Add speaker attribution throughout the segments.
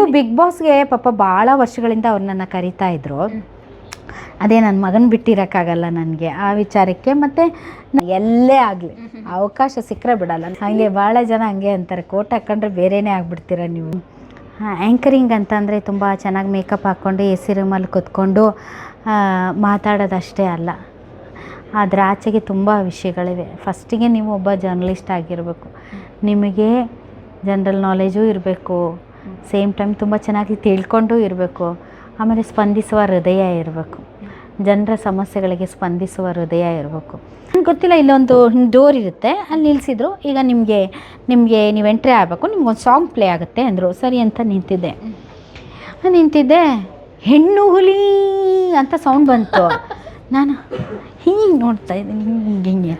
Speaker 1: ಅದು ಬಿಗ್ ಬಾಸ್ಗೆ ಪಾಪ ಭಾಳ ವರ್ಷಗಳಿಂದ ಅವ್ರನ್ನ ನನ್ನ ಕರಿತಾ ಇದ್ರು. ಅದೇ ನನ್ನ ಮಗನ ಬಿಟ್ಟಿರೋಕ್ಕಾಗಲ್ಲ ನನಗೆ ಆ ವಿಚಾರಕ್ಕೆ ಮತ್ತು ಎಲ್ಲೇ ಆಗಲಿ ಅವಕಾಶ ಸಿಕ್ಕರೆ ಬಿಡಲ್ಲ. ಹಾಗೆ ಭಾಳ ಜನ ಹಂಗೆ ಅಂತಾರೆ ಕೋಟ್ ಹಾಕ್ಕೊಂಡ್ರೆ ಬೇರೆನೇ ಆಗ್ಬಿಡ್ತೀರ ನೀವು? ಹಾಂ ಆ್ಯಂಕರಿಂಗ್ ಅಂತಂದರೆ ತುಂಬ ಚೆನ್ನಾಗಿ ಮೇಕಪ್ ಹಾಕ್ಕೊಂಡು ಎ ಸಿ ರೂಮಲ್ಲಿ ಕೂತ್ಕೊಂಡು ಮಾತಾಡೋದಷ್ಟೇ ಅಲ್ಲ. ಅದರ ಆಚೆಗೆ ತುಂಬ ವಿಷಯಗಳಿವೆ. ಫಸ್ಟಿಗೆ ನೀವು ಒಬ್ಬ ಜರ್ನಲಿಸ್ಟ್ ಆಗಿರಬೇಕು. ನಿಮಗೆ ಜನರಲ್ ನಾಲೆಜೂ ಇರಬೇಕು. ಸೇಮ್ ಟೈಮ್ ತುಂಬ ಚೆನ್ನಾಗಿ ತಿಳ್ಕೊಂಡು ಇರಬೇಕು. ಆಮೇಲೆ ಸ್ಪಂದಿಸುವ ಹೃದಯ ಇರಬೇಕು. ಜನರ ಸಮಸ್ಯೆಗಳಿಗೆ ಸ್ಪಂದಿಸುವ ಹೃದಯ ಇರಬೇಕು. ಗೊತ್ತಿಲ್ಲ, ಇಲ್ಲೊಂದು ಡೋರ್ ಇರುತ್ತೆ, ಅಲ್ಲಿ ನಿಲ್ಲಿಸಿದ್ರು ಈಗ ನಿಮಗೆ ನಿಮಗೆ ನೀವು ಎಂಟ್ರಿ ಆಗಬೇಕು, ನಿಮ್ಗೊಂದು ಸಾಂಗ್ ಪ್ಲೇ ಆಗುತ್ತೆ ಅಂದರು. ಸರಿ ಅಂತ ನಿಂತಿದ್ದೆ. ನಿಂತಿದ್ದೆ, ಹೆಣ್ಣು ಹುಲಿ ಅಂತ ಸೌಂಡ್ ಬಂತು. ನಾನು ಹಿಂಗೆ ನೋಡ್ತಾ ಇದ್ದೀನಿ ಹಿಂಗೆ ಹಿಂಗೆ.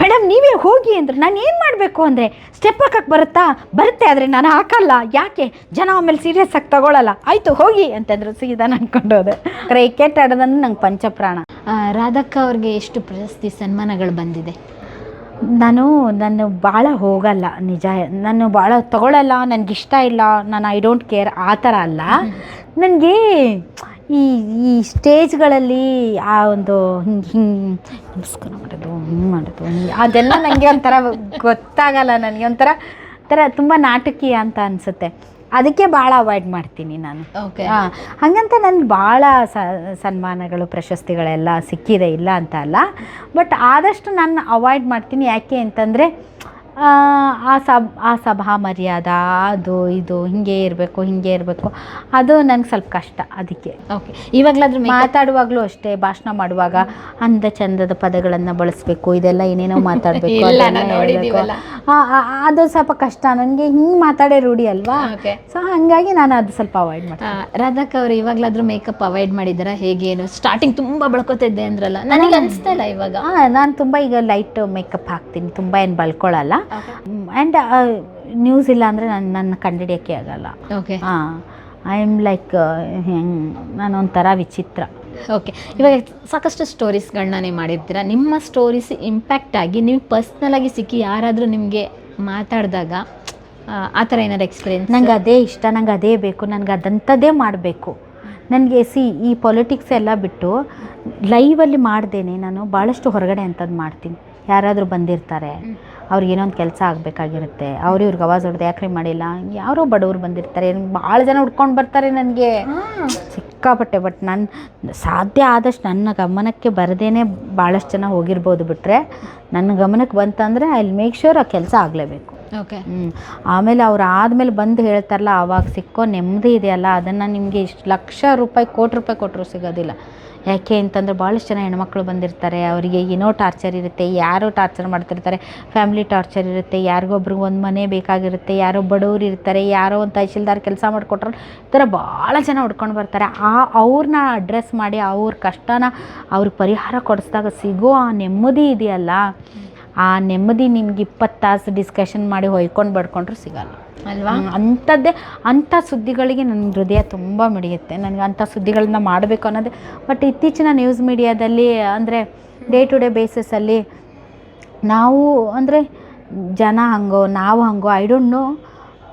Speaker 1: ಮೇಡಮ್ ನೀವೇ ಹೋಗಿ ಅಂದ್ರೆ ನಾನು ಏನು ಮಾಡಬೇಕು ಅಂದರೆ? ಸ್ಟೆಪ್ ಹಾಕಕ್ಕೆ ಬರುತ್ತಾ? ಬರುತ್ತೆ ಆದರೆ ನಾನು ಹಾಕಲ್ಲ. ಯಾಕೆ? ಜನ ಆಮೇಲೆ ಸೀರಿಯಸ್ ಆಗಿ ತಗೊಳ್ಳಲ್ಲ ಆಯಿತು ಹೋಗಿ ಅಂತಂದ್ರು ಸೀದಾ ಅನ್ಕೊಂಡು ಹೋದೆ. ಕ್ರಿಕೆಟ್ ಆಡೋದಂದ್ರೆ ನಂಗೆ ಪಂಚಪ್ರಾಣ.
Speaker 2: ರಾಧಕ್ಕ ಅವ್ರಿಗೆ ಎಷ್ಟು ಪ್ರಶಸ್ತಿ ಸನ್ಮಾನಗಳು ಬಂದಿದೆ?
Speaker 1: ನಾನು ನಾನು ಭಾಳ ಹೋಗಲ್ಲ ನಿಜ. ನಾನು ಭಾಳ ತಗೊಳ್ಳಲ್ಲ ನನಗಿಷ್ಟ ಇಲ್ಲ ನಾನು ಐ ಡೋಂಟ್ ಕೇರ್ ಆ ಥರ ಅಲ್ಲ. ನನಗೆ ಈ ಈ ಸ್ಟೇಜ್ಗಳಲ್ಲಿ ಆ ಒಂದು ಹಿಂಗೆ ಹಿಂಗೆ ನಮಸ್ಕಾರ ಮಾಡೋದು ಹಿಂಗೆ ಮಾಡೋದು ಹಿಂಗೆ ಅದೆಲ್ಲ ನನಗೆ ಒಂಥರ ಗೊತ್ತಾಗಲ್ಲ ನನಗೆ ಒಂಥರ ಒಂಥರ ತುಂಬ ನಾಟಕೀಯ ಅಂತ ಅನಿಸುತ್ತೆ. ಅದಕ್ಕೆ ಭಾಳ ಅವಾಯ್ಡ್ ಮಾಡ್ತೀನಿ ನಾನು.
Speaker 2: ಓಕೆ
Speaker 1: ಹಾಂ ಹಾಗಂತ ನನ್ಗೆ ಭಾಳ ಸನ್ಮಾನಗಳು ಪ್ರಶಸ್ತಿಗಳೆಲ್ಲ ಸಿಕ್ಕಿದೆ ಇಲ್ಲ ಅಂತ ಅಲ್ಲ. ಬಟ್ ಆದಷ್ಟು ನಾನು ಅವಾಯ್ಡ್ ಮಾಡ್ತೀನಿ. ಯಾಕೆ ಅಂತಂದರೆ ಆ ಸಬ್ ಆ ಸಭಾ ಮರ್ಯಾದ ಅದು ಇದು ಹಿಂಗೆ ಇರಬೇಕು ಹಿಂಗೆ ಇರಬೇಕು ಅದು ನನಗೆ ಸ್ವಲ್ಪ ಕಷ್ಟ ಅದಕ್ಕೆ.
Speaker 2: ಓಕೆ. ಇವಾಗಲಾದ್ರೂ
Speaker 1: ಮಾತಾಡುವಾಗಲೂ ಅಷ್ಟೇ ಭಾಷಣ ಮಾಡುವಾಗ ಅಂದ ಚಂದದ ಪದಗಳನ್ನು ಬಳಸಬೇಕು ಇದೆಲ್ಲ ಏನೇನೋ ಮಾತಾಡಬೇಕು ಅದು ಸ್ವಲ್ಪ ಕಷ್ಟ ನನಗೆ ಹಿಂಗೆ ಮಾತಾಡೇ ರೂಢಿ ಅಲ್ವಾ? ಸೊ ಹಾಗಾಗಿ ನಾನು ಅದು ಸ್ವಲ್ಪ ಅವಾಯ್ಡ್ ಮಾಡ್ತೀನಿ.
Speaker 2: ರಾಧಾಕ್ ಅವರು ಇವಾಗಲಾದ್ರೂ ಮೇಕಪ್ ಅವಾಯ್ಡ್ ಮಾಡಿದಾರ ಹೇಗೇನು? ಏನು ಸ್ಟಾರ್ಟಿಂಗ್ ತುಂಬ ಬಳ್ಕೊತಿದ್ದೆ ಅಂದ್ರಲ್ಲ. ನನಗೆ ಅನಿಸ್ತಾ ಇಲ್ಲ ಇವಾಗ.
Speaker 1: ನಾನು ತುಂಬ ಈಗ ಲೈಟ್ ಮೇಕಪ್ ಹಾಕ್ತೀನಿ ತುಂಬ ಏನು ಬಳ್ಕೊಳ್ಳಲ್ಲ ಆ್ಯಂಡ್ ನ್ಯೂಸ್ ಇಲ್ಲ ಅಂದರೆ ನಾನು ನನ್ನ ಕಂಡಿಡಿಯೋಕ್ಕೆ ಆಗಲ್ಲ.
Speaker 2: ಓಕೆ
Speaker 1: ಹಾಂ ಐ ಆಮ್ ಲೈಕ್ ಹೆಂಗೆ ನಾನು ಒಂಥರ ವಿಚಿತ್ರ.
Speaker 2: ಓಕೆ ಇವಾಗ ಸಾಕಷ್ಟು ಸ್ಟೋರೀಸ್ಗಳನ್ನ ನೀವು ಮಾಡಿರ್ತೀರ? ನಿಮ್ಮ ಸ್ಟೋರೀಸ್ ಇಂಪ್ಯಾಕ್ಟ್ ಆಗಿ ನೀವು ಪರ್ಸ್ನಲಾಗಿ ಸಿಕ್ಕಿ ಯಾರಾದರೂ ನಿಮಗೆ ಮಾತಾಡಿದಾಗ ಆ ಥರ ಏನಾದ್ರು ಎಕ್ಸ್ಪೀರಿಯನ್ಸ್
Speaker 1: ನಂಗೆ ಅದೇ ಇಷ್ಟ ನಂಗೆ ಅದೇ ಬೇಕು ನನಗೆ ಅದಂಥದ್ದೇ ಮಾಡಬೇಕು. ನನಗೆ ಸಿ ಈ ಪೊಲಿಟಿಕ್ಸ್ ಎಲ್ಲ ಬಿಟ್ಟು ಲೈವಲ್ಲಿ ಮಾಡ್ದೇನೆ ನಾನು ಭಾಳಷ್ಟು ಹೊರಗಡೆ ಅಂಥದ್ದು ಮಾಡ್ತೀನಿ. ಯಾರಾದರೂ ಬಂದಿರ್ತಾರೆ. ಅವ್ರಿಗೆ ಏನೋ ಒಂದು ಕೆಲಸ ಆಗಬೇಕಾಗಿರುತ್ತೆ. ಅವ್ರು ಇವ್ರಿಗೆ ಅವಾಜ್ ಹೊಡೆದು ಯಾಕ್ರಿ ಮಾಡಿಲ್ಲ? ಯಾರೋ ಬಡವರು ಬಂದಿರ್ತಾರೆ. ಭಾಳ ಜನ ಹುಡ್ಕೊಂಡು ಬರ್ತಾರೆ ನನಗೆ. ಸಿಕ್ಕಾಪಟ್ಟೆ ಬಟ್ ನನ್ನ ಸಾಧ್ಯ ಆದಷ್ಟು ನನ್ನ ಗಮನಕ್ಕೆ ಬರದೇನೆ ಭಾಳಷ್ಟು ಜನ ಹೋಗಿರ್ಬೋದು ಬಿಟ್ಟರೆ ನನ್ನ ಗಮನಕ್ಕೆ ಬಂತಂದರೆ ಐ ಮೇಕ್ ಶ್ಯೂರ್ ಆ ಕೆಲಸ ಆಗಲೇಬೇಕು.
Speaker 2: ಓಕೆ.
Speaker 1: ಆಮೇಲೆ ಅವ್ರು ಆದಮೇಲೆ ಬಂದು ಹೇಳ್ತಾರಲ್ಲ ಆವಾಗ ಸಿಕ್ಕೋ ನೆಮ್ಮದಿ ಇದೆಯಲ್ಲ ಅದನ್ನು ನಿಮಗೆ ಇಷ್ಟು ಲಕ್ಷ ರೂಪಾಯಿ ಕೋಟಿ ರೂಪಾಯಿ ಕೊಟ್ಟರು ಸಿಗೋದಿಲ್ಲ. ಯಾಕೆ ಅಂತಂದ್ರೆ ಭಾಳಷ್ಟು ಜನ ಹೆಣ್ಮಕ್ಳು ಬಂದಿರ್ತಾರೆ, ಅವರಿಗೆ ಏನೋ ಟಾರ್ಚರ್ ಇರುತ್ತೆ, ಯಾರೋ ಟಾರ್ಚರ್ ಮಾಡ್ತಿರ್ತಾರೆ ಫ್ಯಾಮಿಲಿ ಟಾರ್ಚರ್ ಇರುತ್ತೆ, ಯಾರಿಗೊಬ್ರಿಗೆ ಒಂದು ಮನೆ ಬೇಕಾಗಿರುತ್ತೆ, ಯಾರೋ ಬಡವ್ರು ಇರ್ತಾರೆ, ಯಾರೋ ಒಂದು ತಹಶೀಲ್ದಾರ್ ಕೆಲಸ ಮಾಡಿಕೊಟ್ರೆ, ಈ ಥರ ಭಾಳ ಜನ ಹುಡ್ಕೊಂಡು ಬರ್ತಾರೆ. ಆ ಅವ್ರನ್ನ ಅಡ್ರೆಸ್ ಮಾಡಿ ಅವ್ರ ಕಷ್ಟನ ಅವ್ರಿಗೆ ಪರಿಹಾರ ಕೊಡಿಸಿದಾಗ ಸಿಗೋ ಆ ನೆಮ್ಮದಿ ಇದೆಯಲ್ಲ? ಆ ನೆಮ್ಮದಿ ನಿಮ್ಗೆ ಇಪ್ಪತ್ತು ತಾಸು ಡಿಸ್ಕಷನ್ ಮಾಡಿ ಹೊಯ್ಕೊಂಡು ಬಡ್ಕೊಂಡ್ರು ಸಿಗಲ್ಲ.
Speaker 2: ಅಲ್ವಾ?
Speaker 1: ಅಂಥದ್ದೇ ಅಂಥ ಸುದ್ದಿಗಳಿಗೆ ನನ್ನ ಹೃದಯ ತುಂಬ ಮಿಡಿಯುತ್ತೆ. ನನಗೆ ಅಂಥ ಸುದ್ದಿಗಳನ್ನ ಮಾಡಬೇಕು ಅನ್ನೋದೇ. ಬಟ್ ಇತ್ತೀಚಿನ ನ್ಯೂಸ್ ಮೀಡಿಯಾದಲ್ಲಿ ಅಂದರೆ ಡೇ ಟು ಡೇ ಬೇಸಿಸಲ್ಲಿ ನಾವು ಅಂದರೆ ಜನ ಹಂಗೋ ನಾವು ಹಂಗೋ ಐ ಡೋಂಟ್ ನೋ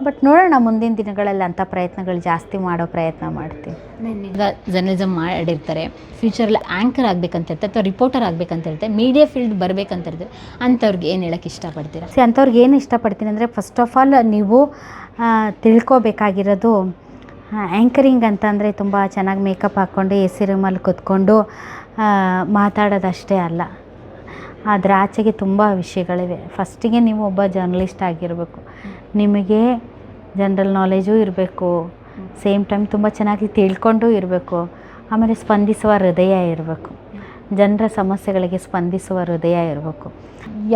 Speaker 1: ಬಟ್ ನೋಡೋಣ ಮುಂದಿನ ದಿನಗಳಲ್ಲಿ ಅಂಥ ಪ್ರಯತ್ನಗಳು ಜಾಸ್ತಿ ಮಾಡೋ ಪ್ರಯತ್ನ ಮಾಡ್ತೀವಿ.
Speaker 2: ಈಗ ಜರ್ನಲಿಸಮ್ ಮಾಡಿರ್ತಾರೆ. ಫ್ಯೂಚರಲ್ಲಿ ಆ್ಯಂಕರ್ ಆಗ್ಬೇಕಂತ ಇರ್ತಾರೆ ಅಥವಾ ರಿಪೋರ್ಟರ್ ಆಗ್ಬೇಕಂತ ಇರ್ತಾರೆ. ಮೀಡಿಯಾ ಫೀಲ್ಡ್ ಬರ್ಬೇಕಂತ ಇರ್ತಾರೆ. ಅಂಥವ್ರಿಗೆ ಏನು ಹೇಳಕ್ಕೆ ಇಷ್ಟಪಡ್ತೀರಾ?
Speaker 1: ಸಿ ಅಂಥವ್ರಿಗೆ ಏನು ಇಷ್ಟಪಡ್ತೀನಿ ಅಂದರೆ ಫಸ್ಟ್ ಆಫ್ ಆಲ್ ನೀವು ತಿಳ್ಕೊಬೇಕಾಗಿರೋದು ಆ್ಯಂಕರಿಂಗ್ ಅಂತಂದರೆ ತುಂಬ ಚೆನ್ನಾಗಿ ಮೇಕಪ್ ಹಾಕ್ಕೊಂಡು ಎ ಸಿ ರೂಮಲ್ಲಿ ಕೂತ್ಕೊಂಡು ಮಾತಾಡೋದಷ್ಟೇ ಅಲ್ಲ. ಅದರ ಆಚೆಗೆ ತುಂಬ ವಿಷಯಗಳಿವೆ. ಫಸ್ಟಿಗೆ ನೀವು ಒಬ್ಬ ಜರ್ನಲಿಸ್ಟ್ ಆಗಿರಬೇಕು. ನಿಮಗೆ ಜನರಲ್ ನಾಲೆಜು ಇರಬೇಕು. ಸೇಮ್ ಟೈಮ್ ತುಂಬ ಚೆನ್ನಾಗಿ ತಿಳ್ಕೊಂಡು ಇರಬೇಕು. ಆಮೇಲೆ ಸ್ಪಂದಿಸುವ ಹೃದಯ ಇರಬೇಕು. ಜನರ ಸಮಸ್ಯೆಗಳಿಗೆ ಸ್ಪಂದಿಸುವ ಹೃದಯ ಇರಬೇಕು.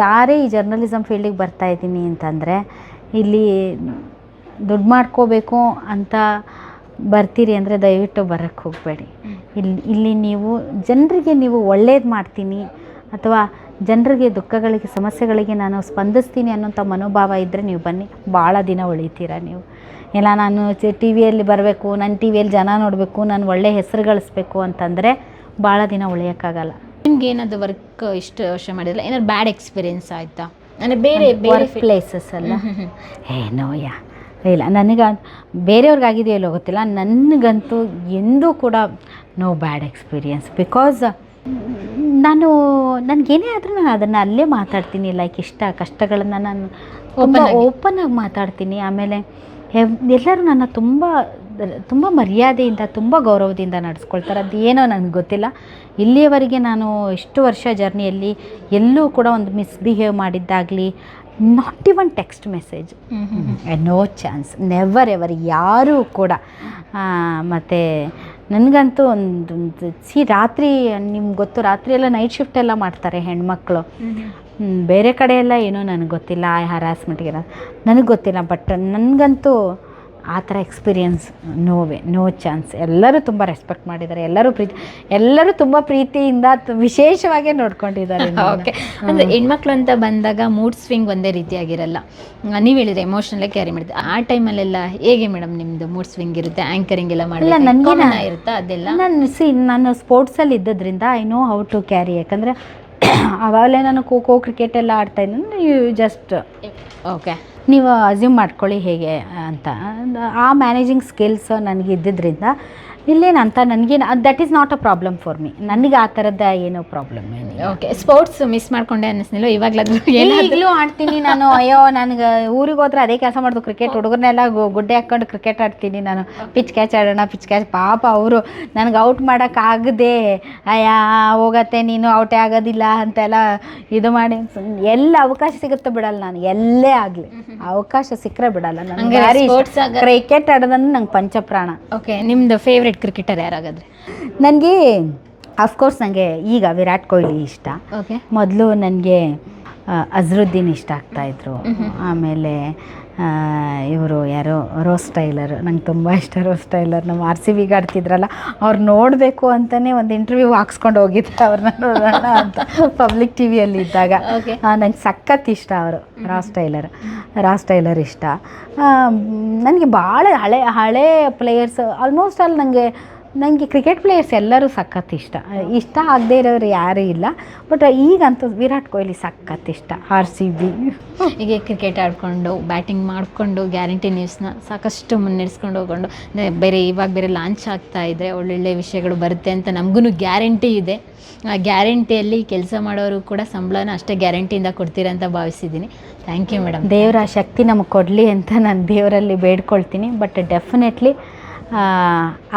Speaker 1: ಯಾರೇ ಈ ಜರ್ನಲಿಸಮ್ ಫೀಲ್ಡಿಗೆ ಬರ್ತಾ ಇದ್ದೀನಿ ಅಂತಂದರೆ ಇಲ್ಲಿ ದುಡ್ಡು ಮಾಡ್ಕೋಬೇಕು ಅಂತ ಬರ್ತೀರಿ ಅಂದರೆ ದಯವಿಟ್ಟು ಬರೋಕ್ಕೆ ಹೋಗಬೇಡಿ. ಇಲ್ಲಿ ಇಲ್ಲಿ ನೀವು ಜನರಿಗೆ ನೀವು ಒಳ್ಳೇದು ಮಾಡ್ತೀನಿ ಅಥವಾ ಜನರಿಗೆ ದುಃಖಗಳಿಗೆ ಸಮಸ್ಯೆಗಳಿಗೆ ನಾನು ಸ್ಪಂದಿಸ್ತೀನಿ ಅನ್ನೋಂಥ ಮನೋಭಾವ ಇದ್ದರೆ ನೀವು ಬನ್ನಿ. ಭಾಳ ದಿನ ಉಳಿತೀರ ನೀವು. ಇಲ್ಲ ನಾನು ಟಿ ವಿಯಲ್ಲಿ ಬರಬೇಕು ನನ್ನ ಟಿ ವಿಯಲ್ಲಿ ಜನ ನೋಡಬೇಕು ನಾನು ಒಳ್ಳೆ ಹೆಸರು ಗಳಿಸ್ಬೇಕು ಅಂತಂದರೆ ಭಾಳ ದಿನ ಉಳಿಯೋಕ್ಕಾಗಲ್ಲ.
Speaker 2: ನಿಮ್ಗೆ ಏನಾದ್ರು ವರ್ಕ್ ಇಷ್ಟು ವರ್ಷ ಮಾಡಿಲ್ಲ ಏನಾದ್ರು ಬ್ಯಾಡ್ ಎಕ್ಸ್ಪೀರಿಯನ್ಸ್ ಆಯಿತಾ? ನನಗೆ ಬೇರೆ ಬೇರೆ
Speaker 1: ಪ್ಲೇಸಸ್ ಅಲ್ಲ. ಏನೋ ಯಾ ಇಲ್ಲ ನನಗೆ ಬೇರೆಯವ್ರಿಗಾಗಿದೆಯೋ ಇಲ್ಲೋ ಗೊತ್ತಿಲ್ಲ. ನನಗಂತೂ ಎಂದೂ ಕೂಡ ನೋ ಬ್ಯಾಡ್ ಎಕ್ಸ್ಪೀರಿಯನ್ಸ್ ಬಿಕಾಸ್ ನಾನು ನನಗೇನೇ ಆದರೂ ನಾನು ಅದನ್ನು ಅಲ್ಲೇ ಮಾತಾಡ್ತೀನಿ ಲೈಕ್ ಇಷ್ಟ ಕಷ್ಟಗಳನ್ನು ನಾನು ತುಂಬ. ಓಪನ್ ಆಗಿ ಮಾತಾಡ್ತೀನಿ. ಆಮೇಲೆ ಎಲ್ಲರೂ ನನ್ನ ತುಂಬ ತುಂಬ ಮರ್ಯಾದೆಯಿಂದ ತುಂಬ ಗೌರವದಿಂದ ನಡೆಸ್ಕೊಳ್ತಾರೆ. ಅದು ಏನೋ ನನಗೆ ಗೊತ್ತಿಲ್ಲ. ಇಲ್ಲಿಯವರೆಗೆ ನಾನು ಇಷ್ಟು ವರ್ಷ ಜರ್ನಿಯಲ್ಲಿ ಎಲ್ಲೂ ಕೂಡ ಒಂದು misbehave ಮಾಡಿದ್ದಾಗಲಿ not even text message no chance never ever ಯಾರೂ ಕೂಡ. ಮತ್ತು ನನಗಂತೂ ಒಂದು ಸಿ ರಾತ್ರಿ ನಿಮ್ಗೆ ಗೊತ್ತು ರಾತ್ರಿ ಎಲ್ಲ ನೈಟ್ ಶಿಫ್ಟ್ ಎಲ್ಲ ಮಾಡ್ತಾರೆ ಹೆಣ್ಮಕ್ಳು. ಬೇರೆ ಕಡೆ ಎಲ್ಲ ಏನೋ ನನಗೆ ಗೊತ್ತಿಲ್ಲ ಹರಾಸ್ಮೆಂಟ್ಗೆ ನನಗೆ ಗೊತ್ತಿಲ್ಲ ಬಟ್ ನನಗಂತೂ ಆ ಥರ ಎಕ್ಸ್ಪೀರಿಯನ್ಸ್ ನೋವೇ ನೋ ಚಾನ್ಸ್ ಎಲ್ಲರೂ ತುಂಬ ರೆಸ್ಪೆಕ್ಟ್ ಮಾಡಿದ್ದಾರೆ. ಎಲ್ಲರೂ ಪ್ರೀತಿ ಎಲ್ಲರೂ ತುಂಬ ಪ್ರೀತಿಯಿಂದ ವಿಶೇಷವಾಗಿ ನೋಡ್ಕೊಂಡಿದ್ದಾರೆ
Speaker 2: ಓಕೆ ಅಂದರೆ ಹೆಣ್ಮಕ್ಳು ಅಂತ ಬಂದಾಗ ಮೂಡ್ ಸ್ವಿಂಗ್ ಒಂದೇ ರೀತಿಯಾಗಿರಲ್ಲ. ನೀವು ಹೇಳಿದ್ರೆ ಎಮೋಷನಲ್ಲೇ ಕ್ಯಾರಿ ಮಾಡಿದ್ದೆ. ಆ ಟೈಮಲ್ಲೆಲ್ಲ ಹೇಗೆ ಮೇಡಮ್ ನಿಮ್ಮದು ಮೂಡ್ ಸ್ವಿಂಗ್ ಇರುತ್ತೆ? ಆ್ಯಂಕರಿಂಗ್ ಎಲ್ಲ
Speaker 1: ಮಾಡಿಲ್ಲ ನನಗೆ
Speaker 2: ಇರುತ್ತೆ
Speaker 1: ನಾ-
Speaker 2: ಅದೆಲ್ಲ?
Speaker 1: ನಾನು ಸಿ ನಾನು ಸ್ಪೋರ್ಟ್ಸಲ್ಲಿ ಇದ್ದದ್ರಿಂದ I know how to carry ಯಾಕಂದರೆ ಆವಾಗಲೇ ನಾನು ಖೋ ಖೋ ಕ್ರಿಕೆಟ್ ಎಲ್ಲ ಆಡ್ತಾ ಇದ್ದಂದ್ರೆ ಯು ಜಸ್ಟ್
Speaker 2: ಓಕೆ
Speaker 1: ನೀವು ಅಸ್ಯೂಮ್ ಮಾಡ್ಕೊಳ್ಳಿ ಹೇಗೆ ಅಂತ. ಆ ಮ್ಯಾನೇಜಿಂಗ್ ಸ್ಕಿಲ್ಸ್ ನನಗೆ ಇದ್ದಿದ್ದರಿಂದ ಇಲ್ಲೇನು ಅಂತ ನನಗೇನು that is not a problem for me ನನಗೆ ಆ ಥರದ ಏನೋ ಪ್ರಾಬ್ಲಮ್ ಏನಿಲ್ಲ.
Speaker 2: ಓಕೆ ಸ್ಪೋರ್ಟ್ಸ್ ಮಿಸ್ ಮಾಡ್ಕೊಂಡೆ ಅನ್ನಿಸ್ನಿಲ್ಲ ಇವಾಗಲಾದ್ರೂ ಏನಾದ್ರೂ?
Speaker 1: ಈಗಲೂ ಆಡ್ತೀನಿ ನಾನು. ಅಯ್ಯೋ ನನಗೆ ಊರಿಗೆ ಹೋದ್ರೆ ಅದೇ ಕೆಲಸ ಮಾಡೋದು. ಕ್ರಿಕೆಟ್ ಹುಡುಗರನ್ನೆಲ್ಲ ಗುಡ್ಡೆ ಹಾಕ್ಕೊಂಡು ಕ್ರಿಕೆಟ್ ಆಡ್ತೀನಿ ನಾನು. ಪಿಚ್ ಕ್ಯಾಚ್ ಆಡೋಣ ಪಿಚ್ ಕ್ಯಾಚ್ ಪಾಪ ಅವರು ನನಗೆ ಔಟ್ ಮಾಡೋಕ್ಕಾಗದೆ ಅಯ್ಯ ಹೋಗತ್ತೆ ನೀನು ಔಟೇ ಆಗೋದಿಲ್ಲ ಅಂತೆಲ್ಲ ಇದು ಮಾಡಿ ಎಲ್ಲ ಅವಕಾಶ ಸಿಗುತ್ತೆ ಬಿಡಲ್ಲ ನಾನು. ಎಲ್ಲೇ ಆಗಲಿ. ಅವಕಾಶ ಸಿಕ್ಕರೆ ಬಿಡಲ್ಲ. ನನಗೆ ಕ್ರಿಕೆಟ್ ಆಡೋದಂದ್ರೆ ನಂಗೆ ಪಂಚಪ್ರಾಣ.
Speaker 2: ಓಕೆ ನಿಮ್ದು ಫೇವ್ರೆಟ್ ಕ್ರಿಕೆಟರ್ ಯಾರಾಗಾದ್ರೆ?
Speaker 1: ನನಗೆ ಅಫ್ಕೋರ್ಸ್ ನನಗೆ ಈಗ ವಿರಾಟ್ ಕೊಹ್ಲಿ ಇಷ್ಟ.
Speaker 2: ಓಕೆ
Speaker 1: ಮೊದಲು ನನಗೆ ಅಜರುದ್ದೀನ್ ಇಷ್ಟ ಆಗ್ತಾಯಿದ್ರು ಆಮೇಲೆ ಇವರು ಯಾರು ರೋಸ್ ಟೈಲರ್. ನಂಗೆ ತುಂಬ ಇಷ್ಟ ರೋಸ್ ಟೈಲರ್. ನಮ್ಮ ಆರ್ ಸಿ ಬಿಗೆ ಆಡ್ತಿದ್ರಲ್ಲ ಅವ್ರು ನೋಡಬೇಕು ಅಂತಲೇ ಒಂದು ಇಂಟರ್ವ್ಯೂ ಹಾಕ್ಸ್ಕೊಂಡು ಹೋಗಿದ್ದೆ ಅವ್ರನ್ನ ನೋಡೋಣ ಅಂತ ಪಬ್ಲಿಕ್ ಟಿ ವಿಯಲ್ಲಿ ಇದ್ದಾಗ. ನಂಗೆ ಸಖತ್ ಇಷ್ಟ ಅವರು ರಾಸ್ ಟೈಲರ್. ರಾಸ್ ಟೈಲರ್ ಇಷ್ಟ. ನನಗೆ ಭಾಳ ಹಳೆ ಹಳೆ ಪ್ಲೇಯರ್ಸ್ ಆಲ್ಮೋಸ್ಟ್ ಆಲ್ ನನಗೆ ನನಗೆ ಕ್ರಿಕೆಟ್ ಪ್ಲೇಯರ್ಸ್ ಎಲ್ಲರೂ ಸಖತ್ ಇಷ್ಟ. ಇಷ್ಟ ಆಗದೇ ಇರೋರು ಯಾರೂ ಇಲ್ಲ. ಬಟ್ ಈಗಂತೂ ವಿರಾಟ್ ಕೊಹ್ಲಿ ಸಖತ್ ಇಷ್ಟ. R C B.
Speaker 2: ಹೀಗೆ ಕ್ರಿಕೆಟ್ ಆಡಿಕೊಂಡು ಬ್ಯಾಟಿಂಗ್ ಮಾಡಿಕೊಂಡು ಗ್ಯಾರಂಟಿ ನ್ಯೂಸ್ನ ಸಾಕಷ್ಟು ಮುನ್ನಡೆಸ್ಕೊಂಡು ಹೋಗ್ಕೊಂಡು ಬೇರೆ ಇವಾಗ ಬೇರೆ ಲಾಂಚ್ ಆಗ್ತಾ ಇದ್ದರೆ ಒಳ್ಳೊಳ್ಳೆ ವಿಷಯಗಳು ಬರುತ್ತೆ ಅಂತ ನಮಗೂ ಗ್ಯಾರಂಟಿ ಇದೆ. ಆ ಗ್ಯಾರಂಟಿಯಲ್ಲಿ ಕೆಲಸ ಮಾಡೋರು ಕೂಡ ಸಂಬಳನ ಅಷ್ಟೇ ಗ್ಯಾರಂಟಿಯಿಂದ ಕೊಡ್ತೀರಾ ಅಂತ ಭಾವಿಸಿದ್ದೀನಿ. ಥ್ಯಾಂಕ್ ಯು ಮೇಡಮ್
Speaker 1: ದೇವರ ಶಕ್ತಿ ನಮಗೆ ಕೊಡಲಿ ಅಂತ ನಾನು ದೇವರಲ್ಲಿ ಬೇಡ್ಕೊಳ್ತೀನಿ ಬಟ್ ಡೆಫಿನೆಟ್ಲಿ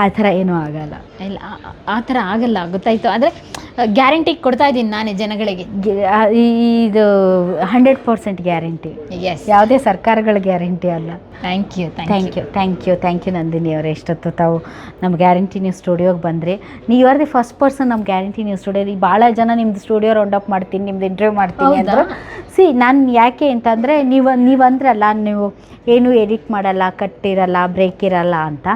Speaker 1: ಆ ಥರ ಏನೂ ಆಗಲ್ಲ.
Speaker 2: ಇಲ್ಲ ಆ- ಥರ ಆಗಲ್ಲ ಗೊತ್ತಾಯಿತು. ಆದರೆ ಗ್ಯಾರಂಟಿ ಕೊಡ್ತಾ ಇದ್ದೀನಿ ನಾನೇ ಜನಗಳಿಗೆ.
Speaker 1: ಇದು ಹಂಡ್ರೆಡ್ ಪರ್ಸೆಂಟ್ ಗ್ಯಾರಂಟಿ
Speaker 2: ಎಸ್
Speaker 1: ಯಾವುದೇ ಸರ್ಕಾರಗಳ ಗ್ಯಾರಂಟಿ ಅಲ್ಲ.
Speaker 2: Thank you
Speaker 1: thank you thank you thank you Nandini ಅವರೇ. ಎಷ್ಟೊತ್ತು ತಾವು ನಮ್ಮ ಗ್ಯಾರಂಟಿ ನ್ಯೂಸ್ ಸ್ಟುಡಿಯೋಗೆ ಬಂದರೆ. ನೀವು ಆರ್ ದಿ ಫಸ್ಟ್ ಪರ್ಸನ್ ನಮ್ಮ ಗ್ಯಾರಂಟಿ ನ್ಯೂಸ್ ಸ್ಟುಡಿಯೋ ಭಾಳ ಜನ ನಿಮ್ಮದು ಸ್ಟುಡಿಯೋ ರೌಂಡ್ ಅಪ್ ಮಾಡ್ತೀನಿ ನಿಮ್ದು ಇಂಟರ್ವ್ಯೂ ಮಾಡ್ತೀನಿ? ಅಂದರು. ಸಿ ನಾನು ಯಾಕೆ ಅಂತಂದರೆ ನೀವು ನೀವು ಅಂದ್ರಲ್ಲ ನೀವು ಏನು ಎಡಿಟ್ ಮಾಡಲ್ಲ ಕಟ್ಟಿರಲ್ಲ ಬ್ರೇಕ್ ಇರಲ್ಲ ಅಂತ.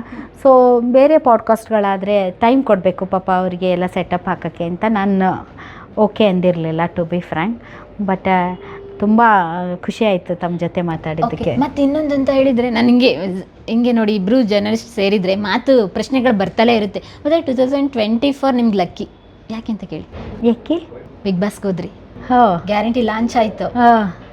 Speaker 1: ಸೊ ಬೇರೆ ಪಾಡ್ಕಾಸ್ಟ್ಗಳಾದರೆ ಟೈಮ್ ಕೊಡಬೇಕು ಪಾಪ ಅವರಿಗೆ ಎಲ್ಲ ಸೆಟಪ್ ಹಾಕೋಕ್ಕೆ ಅಂತ ನಾನು ಓಕೆ ಅಂದಿರಲಿಲ್ಲ ಟು ಬಿ ಫ್ರ್ಯಾಂಕ್ ಬಟ್ ತುಂಬ ಖುಷಿ ಆಯಿತು ತಮ್ಮ ಜೊತೆ ಮಾತಾಡಿದ್ದಕ್ಕೆ.
Speaker 2: ಮತ್ತೆ ಇನ್ನೊಂದು ಅಂತ ಹೇಳಿದರೆ ನನಗೆ ಹಿಂಗೆ ನೋಡಿ ಇಬ್ಬರು ಜರ್ನಲಿಸ್ಟ್ ಸೇರಿದರೆ ಮಾತು ಪ್ರಶ್ನೆಗಳು ಬರ್ತಲೇ ಇರುತ್ತೆ. ಮತ್ತೆ ಟು ತೌಸಂಡ್ ಟ್ವೆಂಟಿ ಫೋರ್ ನಿಮ್ಗೆ ಲಕ್ಕಿ ಯಾಕೆ ಅಂತ ಕೇಳಿ?
Speaker 1: ಯಾಕೆ
Speaker 2: ಬಿಗ್ ಬಾಸ್ಗೆ ಹೋದ್ರಿ.
Speaker 1: ಹೋ.
Speaker 2: ಗ್ಯಾರಂಟಿ ಲಾಂಚ್ ಆಯಿತು.
Speaker 1: ಹಾಂ.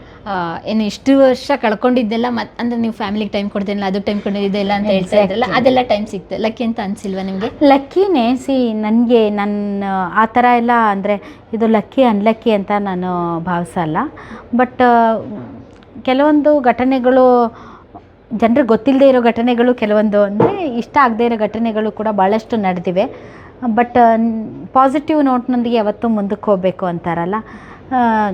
Speaker 2: ಏನು ಇಷ್ಟು ವರ್ಷ ಕಳ್ಕೊಂಡಿದ್ದೆಲ್ಲ ಮತ್ತೆ ಅಂದ್ರೆ ನೀವು ಫ್ಯಾಮಿಲಿಗೆ ಟೈಮ್ ಕೊಡ್ತೀನಿ ಅದು ಟೈಮ್ ಕೊಟ್ಟಿದ್ದಿಲ್ಲ ಅಂತ ಹೇಳ್ತಾ ಇದ್ರಲ್ಲ ಅದೆಲ್ಲ ಟೈಮ್ ಸಿಕ್ತು ಲಕ್ಕಿ ಅಂತ ಅನ್ಸಿಲ್ವಾ ನಿಮಗೆ?
Speaker 1: ಲಕ್ಕಿನೇ ಸಿ ನನಗೆ ನನ್ನ ಆ ಥರ ಎಲ್ಲ ಅಂದರೆ ಇದು ಲಕ್ಕಿ ಅನ್ಲಕ್ಕಿ ಅಂತ ನಾನು ಭಾವಿಸಲ್ಲ ಬಟ್ ಕೆಲವೊಂದು ಘಟನೆಗಳು ಜನರಿಗೆ ಗೊತ್ತಿಲ್ಲದೆ ಇರೋ ಘಟನೆಗಳು ಕೆಲವೊಂದು ಅಂದರೆ ಇಷ್ಟ ಆಗದೇ ಇರೋ ಘಟನೆಗಳು ಕೂಡ ಭಾಳಷ್ಟು ನಡೆದಿವೆ. ಬಟ್ ಪಾಸಿಟಿವ್ ನೋಟ್ನೊಂದಿಗೆ ಯಾವತ್ತೂ ಮುಂದಕ್ಕೆ ಹೋಗಬೇಕು ಅಂತಾರಲ್ಲ.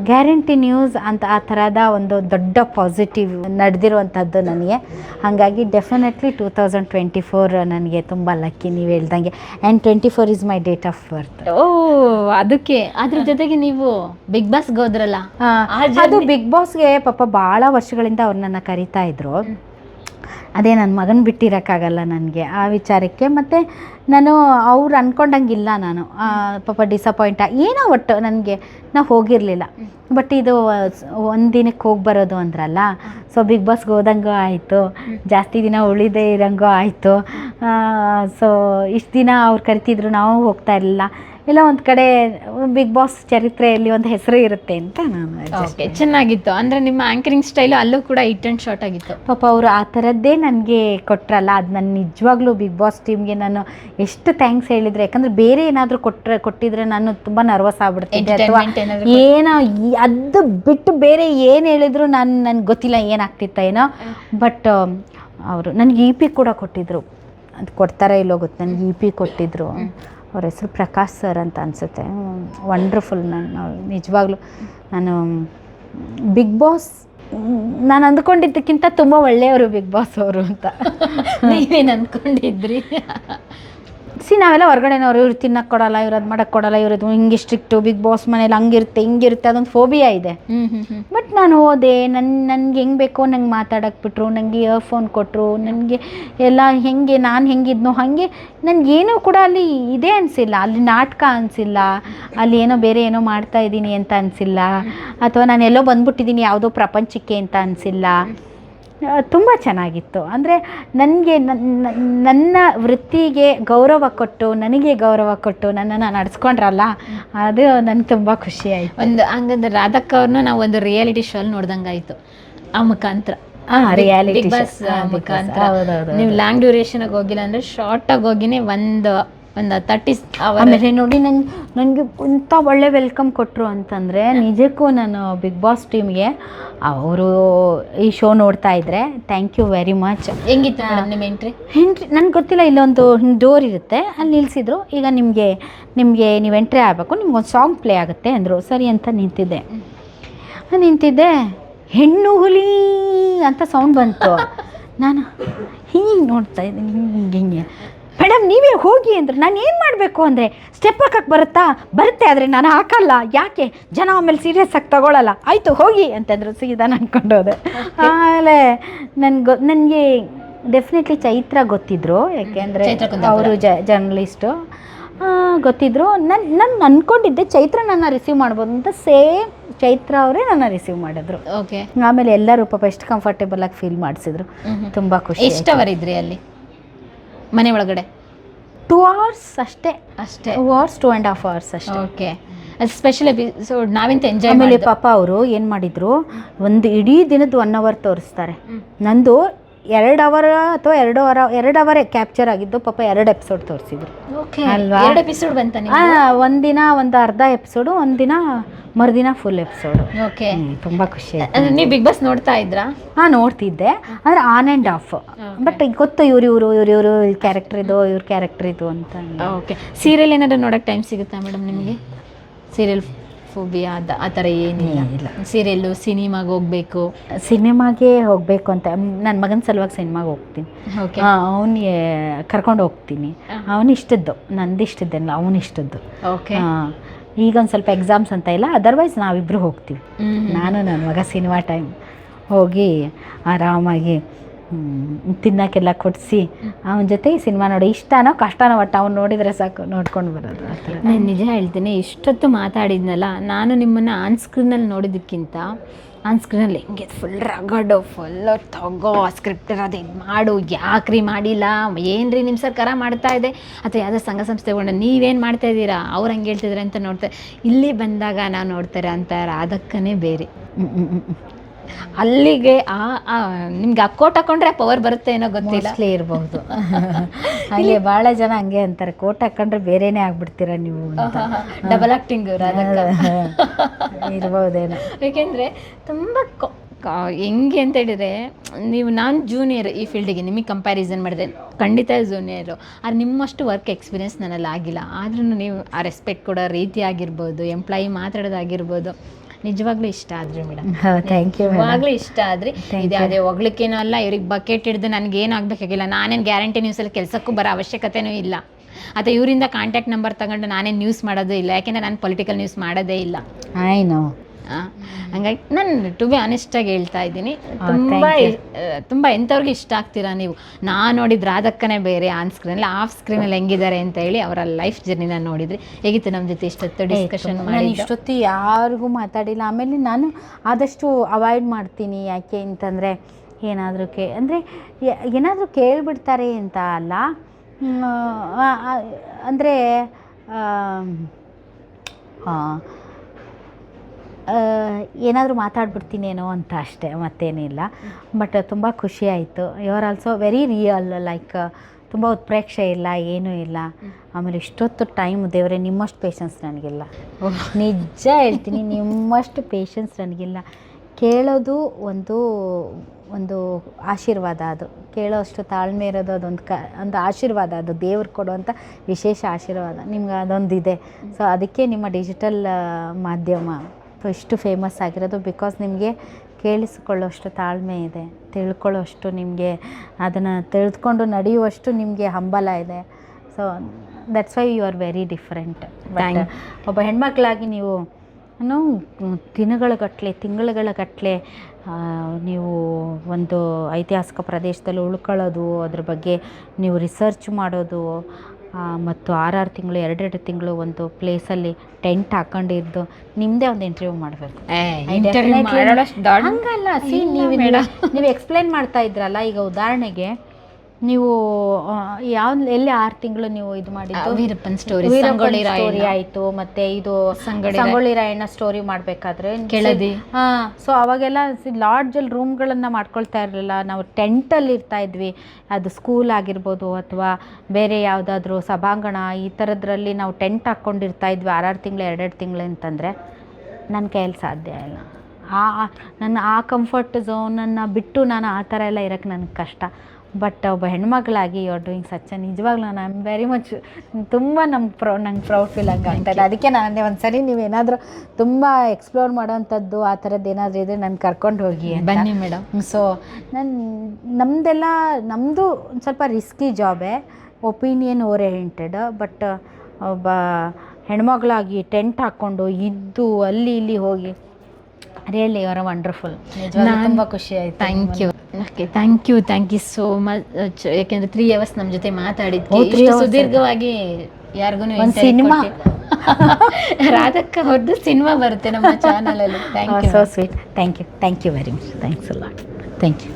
Speaker 1: ಗ್ಯಾರಂಟಿ ನ್ಯೂಸ್ ಅಂತ ಆ ಥರದ ಒಂದು ದೊಡ್ಡ ಪಾಸಿಟಿವ್ ನಡೆದಿರುವಂಥದ್ದು ನನಗೆ. ಹಾಗಾಗಿ definitely two thousand twenty four ನನಗೆ ತುಂಬ ಲಕ್ಕಿ ನೀವು ಹೇಳ್ದಂಗೆ. And twenty four is my date of birth
Speaker 2: ಓ ಅದಕ್ಕೆ. ಅದ್ರ ಜೊತೆಗೆ ನೀವು ಬಿಗ್ ಬಾಸ್ಗೆ ಹೋದ್ರಲ್ಲ?
Speaker 1: ಅದು ಬಿಗ್ ಬಾಸ್ಗೆ ಪಾಪ ಭಾಳ ವರ್ಷಗಳಿಂದ ಅವ್ರು ನನ್ನ ಕರಿತಾ ಇದ್ರು. ಅದೇ ನನ್ನ ಮಗನ ಬಿಟ್ಟಿರೋಕ್ಕಾಗಲ್ಲ ನನಗೆ ಆ ವಿಚಾರಕ್ಕೆ. ಮತ್ತು ನಾನು ಅವ್ರು ಅಂದ್ಕೊಂಡಂಗಿಲ್ಲ ನಾನು. ಪಾಪ ಡಿಸಪಾಯಿಂಟ್ ಏನೋ ಒಟ್ಟು ನನಗೆ ನಾವು ಹೋಗಿರಲಿಲ್ಲ. ಬಟ್ ಇದು ಒಂದು ದಿನಕ್ಕೆ ಹೋಗಿ ಬರೋದು ಅಂದ್ರಲ್ಲ ಸೊ ಬಿಗ್ ಬಾಸ್ಗೆ ಹೋದಂಗೂ ಆಯಿತು, ಜಾಸ್ತಿ ದಿನ ಉಳಿದೇ ಇರೋಂಗೂ ಆಯಿತು. ಸೊ ಇಷ್ಟು ದಿನ ಅವ್ರು ಕರಿತಿದ್ರು, ನಾವು ಹೋಗ್ತಾ ಇರಲಿಲ್ಲ. ಎಲ್ಲ ಒಂದು ಕಡೆ ಬಿಗ್ ಬಾಸ್ ಚರಿತ್ರೆಯಲ್ಲಿ ಒಂದು ಹೆಸರು ಇರುತ್ತೆ ಅಂತ ನಾನು
Speaker 2: ಓಕೆ ಚೆನ್ನಾಗಿತ್ತು. ಅಂದರೆ ನಿಮ್ಮ ಆ್ಯಂಕರಿಂಗ್ ಸ್ಟೈಲು ಅಲ್ಲೂ ಕೂಡ ಇಟ್ ಆ್ಯಂಡ್ ಶಾರ್ಟ್ ಆಗಿತ್ತು.
Speaker 1: ಪಾಪ ಅವರು ಆ ಥರದ್ದೇ ನನಗೆ ಕೊಟ್ರಲ್ಲ ಅದು ನಾನು ನಿಜವಾಗ್ಲೂ ಬಿಗ್ ಬಾಸ್ ಟೀಮ್ಗೆ ನಾನು ಎಷ್ಟು ಥ್ಯಾಂಕ್ಸ್ ಹೇಳಿದ್ರೆ ಯಾಕಂದ್ರೆ ಬೇರೆ ಏನಾದರೂ ಕೊಟ್ಟರೆ ಕೊಟ್ಟಿದ್ರೆ ನಾನು ತುಂಬ ನರ್ವಸ್ ಆಗ್ಬಿಡ್ತಿದ್ದೆ ಅಥವಾ ಏನೋ ಅದು ಬಿಟ್ಟು ಬೇರೆ ಏನು ಹೇಳಿದ್ರು ನಾನು ನನಗೆ ಗೊತ್ತಿಲ್ಲ ಏನಾಗ್ತಿತ್ತ ಏನೋ. ಬಟ್ ಅವರು ನನಗೆ ಇ ಪಿ ಕೂಡ ಕೊಟ್ಟಿದ್ರು. ಅದು ಕೊಡ್ತಾರೋ ಇಲ್ಲೋ ಗೊತ್ತು ನನಗೆ ಇ ಪಿ ಕೊಟ್ಟಿದ್ರು. ಅವ್ರ ಹೆಸರು ಪ್ರಕಾಶ್ ಸರ್ ಅಂತ ಅನಿಸುತ್ತೆ. ವಂಡ್ರ್ಫುಲ್ ನಾನು ನಿಜವಾಗ್ಲೂ ನಾನು ಬಿಗ್ ಬಾಸ್ ನಾನು ಅಂದ್ಕೊಂಡಿದ್ದಕ್ಕಿಂತ ತುಂಬ ಒಳ್ಳೆಯವರು ಬಿಗ್ ಬಾಸ್ ಅವರು ಅಂತ.
Speaker 2: ನೀವೇನು ಅಂದ್ಕೊಂಡಿದ್ರಿ?
Speaker 1: ಸಿ ನಾವೆಲ್ಲ ಹೊರಗಡೆನವ್ರು ಇವ್ರು ತಿನ್ನಕ್ಕೆ ಕೊಡಲ್ಲ ಇವ್ರು ಅದು ಮಾಡಕ್ಕೆ ಕೊಡಲ್ಲ ಇವ್ರದ್ದು ಹಿಂಗೆ ಸ್ಟ್ರಿಕ್ಟು ಬಿಗ್ ಬಾಸ್ ಮನೇಲಿ ಹಂಗಿರುತ್ತೆ ಹಿಂಗಿರುತ್ತೆ ಅದೊಂದು ಫೋಬಿಯಾ ಇದೆ. ಬಟ್ ನಾನು ಹೋದೆ ನನ್ನ ನನಗೆ ಹೆಂಗೆ ಬೇಕೋ ನಂಗೆ ಮಾತಾಡಕ್ಕೆ ಬಿಟ್ರು ನನಗೆ ಇಯರ್ಫೋನ್ ಕೊಟ್ಟರು ನನಗೆ ಎಲ್ಲ ಹೆಂಗೆ ನಾನು ಹೆಂಗಿದ್ನೋ ಹಾಗೆ ನನಗೇನೂ ಕೂಡ ಅಲ್ಲಿ ಇದೇ ಅನಿಸಿಲ್ಲ ಅಲ್ಲಿ ನಾಟಕ ಅನಿಸಿಲ್ಲ ಅಲ್ಲಿ ಏನೋ ಬೇರೆ ಏನೋ ಮಾಡ್ತಾ ಇದ್ದೀನಿ ಅಂತ ಅನಿಸಿಲ್ಲ ಅಥವಾ ನಾನು ಎಲ್ಲೋ ಬಂದ್ಬಿಟ್ಟಿದ್ದೀನಿ ಯಾವುದೋ ಪ್ರಪಂಚಕ್ಕೆ ಅಂತ ಅನಿಸಿಲ್ಲ. ತುಂಬ ಚೆನ್ನಾಗಿತ್ತು. ಅಂದರೆ ನನಗೆ ನನ್ನ ವೃತ್ತಿಗೆ ಗೌರವ ಕೊಟ್ಟು ನನಗೆ ಗೌರವ ಕೊಟ್ಟು ನನ್ನನ್ನು ನಡೆಸ್ಕೊಂಡ್ರಲ್ಲ ಅದು ನನಗೆ ತುಂಬ ಖುಷಿ ಆಯಿತು.
Speaker 2: ಒಂದು ಹಂಗಂದ್ರೆ ರಾಧಕ್ಕ ಅವ್ರನ್ನ ನಾವು ಒಂದು ರಿಯಾಲಿಟಿ ಶೋಲ್ ನೋಡ್ದಂಗಾಯ್ತು. ಆ ಮುಖಾಂತರ.
Speaker 1: ಹಾಂ ರಿಯಾಲಿಟಿ
Speaker 2: ಬಸ್ ಮುಖಾಂತರ. ನೀವು ಲಾಂಗ್ ಡ್ಯೂರೇಷನಿಗೆ ಹೋಗಿಲ್ಲ ಅಂದ್ರೆ ಶಾರ್ಟಾಗಿ ಹೋಗಿನೇ ಒಂದು ಒಂದು ತರ್ಟಿ
Speaker 1: ಆಮೇಲೆ ನೋಡಿ ನಂಗೆ ನನಗೆ ಇಂಥ ಒಳ್ಳೆ ವೆಲ್ಕಮ್ ಕೊಟ್ಟರು ಅಂತಂದರೆ ನಿಜಕ್ಕೂ ನಾನು ಬಿಗ್ ಬಾಸ್ ಟೀಮ್ಗೆ ಅವರು ಈ ಶೋ ನೋಡ್ತಾ ಇದ್ರೆ ಥ್ಯಾಂಕ್ ಯು ವೆರಿ ಮಚ್
Speaker 2: ಹೆಂಗಿತ್ತು ನಿಮ್ಮ ಎಂಟ್ರಿ
Speaker 1: ಎಂಟ್ರಿ ನನಗೆ ಗೊತ್ತಿಲ್ಲ ಇಲ್ಲೊಂದು ಡೋರ್ ಇರುತ್ತೆ ಅಲ್ಲಿ ನಿಲ್ಲಿಸಿದ್ರು ಈಗ ನಿಮಗೆ ನಿಮಗೆ ನೀವು ಎಂಟ್ರಿ ಆಗಬೇಕು ನಿಮ್ಗೊಂದು ಸಾಂಗ್ ಪ್ಲೇ ಆಗುತ್ತೆ ಅಂದರು. ಸರಿ ಅಂತ ನಿಂತಿದ್ದೆ. ನಿಂತಿದ್ದೆ ಹೆಣ್ಣು ಹುಲಿ ಅಂತ ಸೌಂಡ್ ಬಂತು. ನಾನು ಹಿಂಗೆ ನೋಡ್ತಾ ಇದ್ದೀನಿ ಹಿಂಗೆ ಹಿಂಗೆ. ಮೇಡಮ್ ನೀವೇ ಹೋಗಿ ಅಂದ್ರೆ ನಾನು ಏನು ಮಾಡಬೇಕು ಅಂದರೆ ಸ್ಟೆಪ್ ಹಾಕಕ್ಕೆ ಬರುತ್ತಾ? ಬರುತ್ತೆ ಆದರೆ ನಾನು ಹಾಕಲ್ಲ. ಯಾಕೆ? ಜನ ಆಮೇಲೆ ಸೀರಿಯಸ್ ಆಗಿ ತಗೊಳ್ಳಲ್ಲ ಆಯಿತು ಹೋಗಿ ಅಂತಂದ್ರು ಸೀದಾ ಅನ್ಕೊಂಡು ಹೋದೆ. ಆಮೇಲೆ ನನ್ಗೆ ನನಗೆ ಡೆಫಿನೆಟ್ಲಿ ಚೈತ್ರ ಗೊತ್ತಿದ್ರು ಯಾಕೆಂದರೆ ಅವರು ಜ ಜರ್ನಲಿಸ್ಟು ಗೊತ್ತಿದ್ರು. ನನ್ನ ನಾನು ಅಂದ್ಕೊಂಡಿದ್ದೆ ಚೈತ್ರ ನನ್ನ ರಿಸೀವ್ ಮಾಡ್ಬೋದು ಅಂತ ಸೇಮ್ ಚೈತ್ರ ಅವರೇ ನನ್ನ ರಿಸೀವ್ ಮಾಡಿದ್ರು.
Speaker 2: ಓಕೆ
Speaker 1: ಆಮೇಲೆ ಎಲ್ಲರೂ ಪಾಪ ಎಷ್ಟು ಕಂಫರ್ಟೇಬಲ್ ಆಗಿ ಫೀಲ್ ಮಾಡಿಸಿದ್ರು. ತುಂಬ ಖುಷಿ
Speaker 2: ಅವರ್ ಅಲ್ಲಿ? ಮನೆ ಒಳಗಡೆ?
Speaker 1: ಟೂ ಅವರ್ಸ್ ಅಷ್ಟೇ.
Speaker 2: ಅಷ್ಟೇ?
Speaker 1: Two hours two and half hours ಅಷ್ಟೇ.
Speaker 2: ಓಕೆ. ಅದು ಸ್ಪೆಷಲ್ ಎಪಿಸೋಡ್ ನಾವಿಂತ ಎಂಜಾಯ್
Speaker 1: ಆಮೇಲೆ ಪಾಪ ಅವರು ಏನು ಮಾಡಿದ್ರು? ಒಂದು ಇಡೀ ದಿನದ ಒನ್ ಅವರ್ ತೋರಿಸ್ತಾರೆ. ನಂದು ಎರಡು ಅವರ್ ಅಥವಾ ಎರಡು ಅವರ್ ಎರಡು ಅವರೇ ಕ್ಯಾಪ್ಚರ್ ಆಗಿದ್ದು ಪಾಪ ಎರಡು ಎಪಿಸೋಡ್ ತೋರಿಸಿದ್ರು.
Speaker 2: ಓಕೆ
Speaker 1: ಅಲ್ವಾ?
Speaker 2: ಎರಡು ಎಪಿಸೋಡ್
Speaker 1: ಒಂದಿನ ಒಂದು ಅರ್ಧ ಎಪಿಸೋಡು ಒಂದಿನ ಮರುದಿನ ಫುಲ್ ಎಪಿಸೋಡು
Speaker 2: ಓಕೆ
Speaker 1: ತುಂಬ ಖುಷಿ ಆಯ್ತು
Speaker 2: ಅಂದ್ರೆ ನೀವು ಬಿಗ್ ಬಾಸ್ ನೋಡ್ತಾ ಇದ್ರಾ?
Speaker 1: ಹಾ ನೋಡ್ತಿದ್ದೆ. ಅಂದ್ರೆ ಆನ್ ಆ್ಯಂಡ್ ಆಫ್ ಬಟ್ ಗೊತ್ತು ಇವ್ರು ಇವರು ಇವ್ರು ಇವರು ಕ್ಯಾರೆಕ್ಟರ್ ಇದು ಇವ್ರ ಕ್ಯಾರೆಕ್ಟರ್ ಇದು ಅಂತ.
Speaker 2: ಓಕೆ ಸೀರಿಯಲ್ ಏನಾದ್ರು ನೋಡೋಕೆ ಟೈಮ್ ಸಿಗುತ್ತಾ ಮೇಡಮ್ ನಿಮಗೆ? ಸೀರಿಯಲ್ ಫೋಬಿಯಾ ಅದ ಆ ಥರ ಏನಿಲ್ಲ. ಸೀರಿಯಲ್ಲು ಸಿನಿಮಾಗೆ ಹೋಗ್ಬೇಕು.
Speaker 1: ಸಿನಿಮಾಗೆ ಹೋಗಬೇಕು ಅಂತ ನನ್ನ ಮಗನ ಸಲುವಾಗಿ ಸಿನಿಮಾಗೆ ಹೋಗ್ತೀನಿ. ಅವನಿಗೆ ಕರ್ಕೊಂಡು ಹೋಗ್ತೀನಿ. ಅವನು ಇಷ್ಟದ್ದು ನಂದು ಇಷ್ಟದ್ದಲ್ಲ ಅವನು ಇಷ್ಟದ್ದು.
Speaker 2: ಓಕೆ
Speaker 1: ಈಗ ಒಂದು ಸ್ವಲ್ಪ ಎಕ್ಸಾಮ್ಸ್ ಅಂತ ಇಲ್ಲ ಅದರ್ವೈಸ್ ನಾವಿಬ್ಬರು ಹೋಗ್ತೀವಿ. ನಾನು ನನ್ನ ಮಗ ಸಿನಿಮಾ ಟೈಮ್ ಹೋಗಿ ಆರಾಮಾಗಿ ತಿನ್ನಕ್ಕೆಲ್ಲ ಕೊಡಿಸಿ ಅವನ ಜೊತೆ ಈ ಸಿನಿಮಾ ನೋಡಿ ಇಷ್ಟನೋ ಕಷ್ಟನೋ ಒಟ್ಟು ಅವ್ನು ನೋಡಿದರೆ ಸಾಕು ನೋಡ್ಕೊಂಡು ಬರೋದು ಆ ಥರ.
Speaker 2: ನಾನು ನಿಜ ಹೇಳ್ತೀನಿ ಇಷ್ಟೊತ್ತು ಮಾತಾಡಿದ್ನಲ್ಲ ನಾನು ನಿಮ್ಮನ್ನು ಆನ್ ಸ್ಕ್ರೀನಲ್ಲಿ ನೋಡಿದ್ದಕ್ಕಿಂತ ಆನ್ ಸ್ಕ್ರೀನಲ್ಲಿ ಹೆಂಗೆ ಫುಲ್ ರಗಡು ಫುಲ್ ತಗೋ ಸ್ಕ್ರಿಪ್ಟ್ ಇರೋದು ಇದು ಮಾಡು ಯಾಕ್ರಿ ಮಾಡಿಲ್ಲ ಏನ್ರಿ ನಿಮ್ಮ ಸರ್ಕಾರ ಮಾಡ್ತಾ ಇದೆ? ಅಥವಾ ಯಾವುದೋ ಸಂಘ ಸಂಸ್ಥೆಗೊಂಡು ನೀವೇನು ಮಾಡ್ತಾ ಇದ್ದೀರಾ? ಅವ್ರು ಹಂಗೆ ಹೇಳ್ತಿದ್ರೆ ಅಂತ ನೋಡ್ತಾರೆ ಇಲ್ಲಿ ಬಂದಾಗ ನಾವು ನೋಡ್ತಾರೆ ಅಂತ ಅದಕ್ಕನೇ ಬೇರೆ. ಅಲ್ಲಿಗೆ ಆ ಆ, ನಿಮ್ಗೆ ಕೋಟ್ ಹಾಕೊಂಡ್ರೆ ಪವರ್ ಬರುತ್ತೆ ಏನೋ ಗೊತ್ತಿಲ್ಲ.
Speaker 1: ಇರಬಹುದು. ಹಾಗೆ ಬಹಳ ಜನ ಹಂಗೆ ಅಂತಾರೆ ಕೋಟ್ ಹಾಕೊಂಡ್ರೆ ಬೇರೆನೇ ಆಗ್ಬಿಡ್ತೀರ ನೀವು
Speaker 2: ಡಬಲ್ ಆಕ್ಟಿಂಗ್ ಇರಬಹುದೇನೋ
Speaker 1: ಇರ್ಬೋದೇನೋ.
Speaker 2: ಏಕೆಂದರೆ ತುಂಬ ಹೆಂಗೆ ಅಂತ ಹೇಳಿದ್ರೆ ನೀವು ನಾನು ಜೂನಿಯರ್ ಈ ಫೀಲ್ಡಿಗೆ ನಿಮಗೆ ಕಂಪ್ಯಾರಿಸನ್ ಮಾಡಿದೆ ಖಂಡಿತ ಜೂನಿಯರು ಆದರೆ ನಿಮ್ಮಷ್ಟು ವರ್ಕ್ ಎಕ್ಸ್ಪೀರಿಯನ್ಸ್ ನನ್ನಲ್ಲಿ ಆಗಿಲ್ಲ. ಆದ್ರೂ ನೀವು ಆ ರೆಸ್ಪೆಕ್ಟ್ ಕೊಡೋ ರೀತಿ ಆಗಿರ್ಬೋದು ಎಂಪ್ಲಾಯಿ ಮಾತಾಡೋದಾಗಿರ್ಬೋದು ನಿಜವಾಗ್ಲೂ ಇಷ್ಟ ಆದ್ರಿ ಮೇಡಮ್.
Speaker 1: ಥ್ಯಾಂಕ್ ಯು
Speaker 2: ನಿಜವಾಗ್ಲೂ ಇಷ್ಟ ಆದ್ರಿ.
Speaker 1: ಅದೇ
Speaker 2: ಇದು ಹೊಗ್ಲಿಕ್ಕೇನೂ ಅಲ್ಲ ಇವ್ರಿಗೆ ಬಕೆಟ್ ಹಿಡಿದು ನನಗೆ ಏನು ಆಗಬೇಕಾಗಿಲ್ಲ ನಾನೇನು ಗ್ಯಾರಂಟಿ ನ್ಯೂಸಲ್ಲಿ ಕೆಲಸಕ್ಕೂ ಬರೋ ಅವಶ್ಯಕತೆನೂ ಇಲ್ಲ. ಅಥವಾ ಇವರಿಂದ ಕಾಂಟ್ಯಾಕ್ಟ್ ನಂಬರ್ ತಗೊಂಡು ನಾನೇನು ನ್ಯೂಸ್ ಮಾಡೋದು ಇಲ್ಲ. ಯಾಕೆಂದರೆ ನಾನು ಪೊಲಿಟಿಕಲ್ ನ್ಯೂಸ್ ಮಾಡೋದೇ ಇಲ್ಲ.
Speaker 1: ಐ ನೋ
Speaker 2: ಆ, ಹಂಗಾಗಿ ನಾನು ಟು ಬಿ ಆನೆಸ್ಟಾಗಿ ಹೇಳ್ತಾ ಇದ್ದೀನಿ. ತುಂಬ ತುಂಬಾ ಎಂಥವ್ರಿಗೆ ಇಷ್ಟ ಆಗ್ತೀರಾ ನೀವು? ನಾನು ನೋಡಿದ ರಾಧಕ್ಕನೇ ಬೇರೆ ಆನ್ ಸ್ಕ್ರೀನಲ್ಲಿ ಆಫ್ ಸ್ಕ್ರೀನಲ್ಲಿ ಹೆಂಗಿದ್ದಾರೆ ಅಂತ ಹೇಳಿ ಅವರ ಲೈಫ್ ಜರ್ನಿನ ನೋಡಿದ್ರಿ. ಹೇಗಿತ್ತು ನಮ್ಮ ಜೊತೆ ಇಷ್ಟೊತ್ತು ಡಿಸ್ಕಷನ್
Speaker 1: ನಾನು
Speaker 2: ಮಾಡಿ
Speaker 1: ಇಷ್ಟೊತ್ತಿ ಯಾರಿಗೂ ಮಾತಾಡಿಲ್ಲ. ಆಮೇಲೆ ನಾನು ಆದಷ್ಟು ಅವಾಯ್ಡ್ ಮಾಡ್ತೀನಿ. ಯಾಕೆ ಅಂತಂದರೆ ಏನಾದರೂ ಕೇ ಅಂದರೆ ಏನಾದರೂ ಕೇಳಿಬಿಡ್ತಾರೆ ಅಂತ ಅಲ್ಲ. ಅಂದರೆ ಏನಾದರೂ ಮಾತಾಡ್ಬಿಡ್ತೀನೇನೋ ಅಂತ ಅಷ್ಟೇ ಮತ್ತೇನಿಲ್ಲ ಬಟ್ ತುಂಬ ಖುಷಿ ಆಯಿತು. You are also very real like ತುಂಬ ಉತ್ಪ್ರೇಕ್ಷೆ ಇಲ್ಲ, ಏನೂ ಇಲ್ಲ. ಆಮೇಲೆ ಇಷ್ಟೊತ್ತು ಟೈಮ್ ದೇವರೇ, ನಿಮ್ಮಷ್ಟು ಪೇಷನ್ಸ್ ನನಗಿಲ್ಲ. ನಿಜ ಹೇಳ್ತೀನಿ, ನಿಮ್ಮಷ್ಟು ಪೇಷನ್ಸ್ ನನಗಿಲ್ಲ. ಕೇಳೋದು ಒಂದು ಒಂದು ಆಶೀರ್ವಾದ ಅದು. ಕೇಳೋ ಅಷ್ಟು ತಾಳ್ಮೆ ಇರೋದು ಅದೊಂದು ಕ, ಒಂದು ಆಶೀರ್ವಾದ ಅದು. ದೇವ್ರು ಕೊಡುವಂಥ ವಿಶೇಷ ಆಶೀರ್ವಾದ. ನಿಮ್ಗೆ ಅದೊಂದಿದೆ. ಸೊ ಅದಕ್ಕೆ ನಿಮ್ಮ ಡಿಜಿಟಲ್ ಮಾಧ್ಯಮ ಇಷ್ಟು ಫೇಮಸ್ ಆಗಿರೋದು ಬಿಕಾಸ್ ನಿಮಗೆ ಕೇಳಿಸಿಕೊಳ್ಳೋಷ್ಟು ತಾಳ್ಮೆ ಇದೆ ತಿಳ್ಕೊಳ್ಳೋಷ್ಟು ನಿಮಗೆ ಅದನ್ನು ತಿಳಿದುಕೊಂಡು ನಡೆಯುವಷ್ಟು ನಿಮಗೆ ಹಂಬಲ ಇದೆ. So that's why you are very different ಒಬ್ಬ ಹೆಣ್ಮಕ್ಳಾಗಿ ನೀವು ದಿನಗಳಗಟ್ಟಲೆ ದಿನಗಳ ಗಟ್ಟಲೆ ತಿಂಗಳುಗಳ ಗಟ್ಟಲೆ ನೀವು ಒಂದು ಐತಿಹಾಸಿಕ ಪ್ರದೇಶದಲ್ಲಿ ಉಳ್ಕೊಳ್ಳೋದು ಅದ್ರ ಬಗ್ಗೆ ನೀವು ರಿಸರ್ಚ್ ಮಾಡೋದು ಮತ್ತು ಆರಾರು ತಿಂಗಳು ಎರಡೆರಡು ತಿಂಗಳು ಒಂದು ಪ್ಲೇಸಲ್ಲಿ ಟೆಂಟ್ ಹಾಕೊಂಡಿದ್ದು. ನಿಮ್ಮದೇ ಒಂದು ಇಂಟರ್ವ್ಯೂ ಮಾಡಬೇಕು. ಹಂಗಲ್ಲ ಸಿ ನೀವು ನೀವು ಎಕ್ಸ್ಪ್ಲೈನ್ ಮಾಡ್ತಾ ಇದ್ರಲ್ಲ ಈಗ ಉದಾಹರಣೆಗೆ ನೀವು ಯಾವ ಎಲ್ಲಿ ಆರು ತಿಂಗಳು ನೀವು ಇದು ಮಾಡಿದ್ದು?
Speaker 2: ವೀರಪ್ಪನ್ ಸ್ಟೋರಿ ಸಂಗೊಳ್ಳಿ
Speaker 1: ಸ್ಟೋರಿ ಆಯ್ತು ಮತ್ತೆ ಇದು
Speaker 2: ಸಂಗೊಳ್ಳಿ ರಾಯ-
Speaker 1: ರಾಯಣ್ಣ ಸ್ಟೋರಿ ಮಾಡ್ಬೇಕಾದ್ರೆ.
Speaker 2: ಕೆಳದಿ.
Speaker 1: ಹಾ ಸೊ ಅವಾಗೆಲ್ಲ ಲಾಡ್ಜಲ್ಲಿ ರೂಮ್ಗಳನ್ನ ಮಾಡ್ಕೊಳ್ತಾ ಇರಲಿಲ್ಲ. ನಾವು ಟೆಂಟಲ್ಲಿ ಇರ್ತಾ ಇದ್ವಿ. ಅದು ಸ್ಕೂಲ್ ಆಗಿರ್ಬೋದು ಅಥವಾ ಬೇರೆ ಯಾವುದಾದ್ರೂ ಸಭಾಂಗಣ ಈ ಥರದ್ರಲ್ಲಿ ನಾವು ಟೆಂಟ್ ಹಾಕೊಂಡಿರ್ತಾ ಇದ್ವಿ. ಆರಾರು ತಿಂಗಳು ಎರಡೆರಡು ತಿಂಗಳು ಅಂತಂದ್ರೆ ನನ್ನ ಕೈಯಲ್ಲಿ ಸಾಧ್ಯ ಇಲ್ಲ. ಆ ಆ- ನನ್ನ ಆ ಕಂಫರ್ಟ್ ಝೋನನ್ನು ಬಿಟ್ಟು ನಾನು ಆ ಥರ ಎಲ್ಲ ಇರೋಕ್ಕೆ ನನಗೆ ಕಷ್ಟ. ಬಟ್ ಒಬ್ಬ ಹೆಣ್ಮಗಳಾಗಿ ಯು ಆರ್ ಡೂಯಿಂಗ್ ಸಚ್ ನಿಜವಾಗ್ಲೂ ನಾನು ಐ ಆಮ್ ವೆರಿ ಮಚ್ ತುಂಬ ನಮ್ಮ ಪ್ರೌ ನಂಗೆ ಪ್ರೌಡ್ ಫೀಲ್ ಹಂಗೆ ಇದೆ ಅದಕ್ಕೆ ನಾನು ಒಂದು ಸರಿ ನೀವೇನಾದರೂ ತುಂಬ ಎಕ್ಸ್ಪ್ಲೋರ್ ಮಾಡೋವಂಥದ್ದು ಆ ಥರದ್ದು ಏನಾದರೂ ಇದ್ರೆ ನಾನು ಕರ್ಕೊಂಡು ಹೋಗಿ.
Speaker 2: ಬನ್ನಿ ಮೇಡಮ್
Speaker 1: ಸೊ ನಾನು ನಮ್ಮದೆಲ್ಲ ನಮ್ಮದು ಒಂದು ಸ್ವಲ್ಪ ರಿಸ್ಕಿ ಜಾಬೇ ಒಪಿನಿಯನ್ ಓರಿಯೆಂಟೆಡ್ ಬಟ್ ಒಬ್ಬ ಹೆಣ್ಮಗಳಾಗಿ ಟೆಂಟ್ ಹಾಕ್ಕೊಂಡು ಇದ್ದು ಅಲ್ಲಿ ಇಲ್ಲಿ ಹೋಗಿ ರಿಯಲಿ ಯುವರ್ ವಂಡರ್ಫುಲ್ ತುಂಬ ಖುಷಿ ಆಯ್ತು
Speaker 2: thank you okay thank you thank you so much ಯಾಕೆಂದ್ರೆ ತ್ರೀ ಅವರ್ಸ್ ನಮ್ಮ ಜೊತೆ ಮಾತಾಡಿದ್ವಿ
Speaker 1: hours
Speaker 2: ಸುದೀರ್ಘವಾಗಿ ಯಾರಿಗೂ
Speaker 1: ಸಿನಿಮಾ.
Speaker 2: ರಾಧಕ್ಕ ಹೊರದು ಸಿನಿಮಾ ಬರುತ್ತೆ ನಮ್ಮ ಚಾನಲಲ್ಲಿ thank you
Speaker 1: so sweet thank you thank you very much thanks ಅಲ್ಲ ಥ್ಯಾಂಕ್ ಯು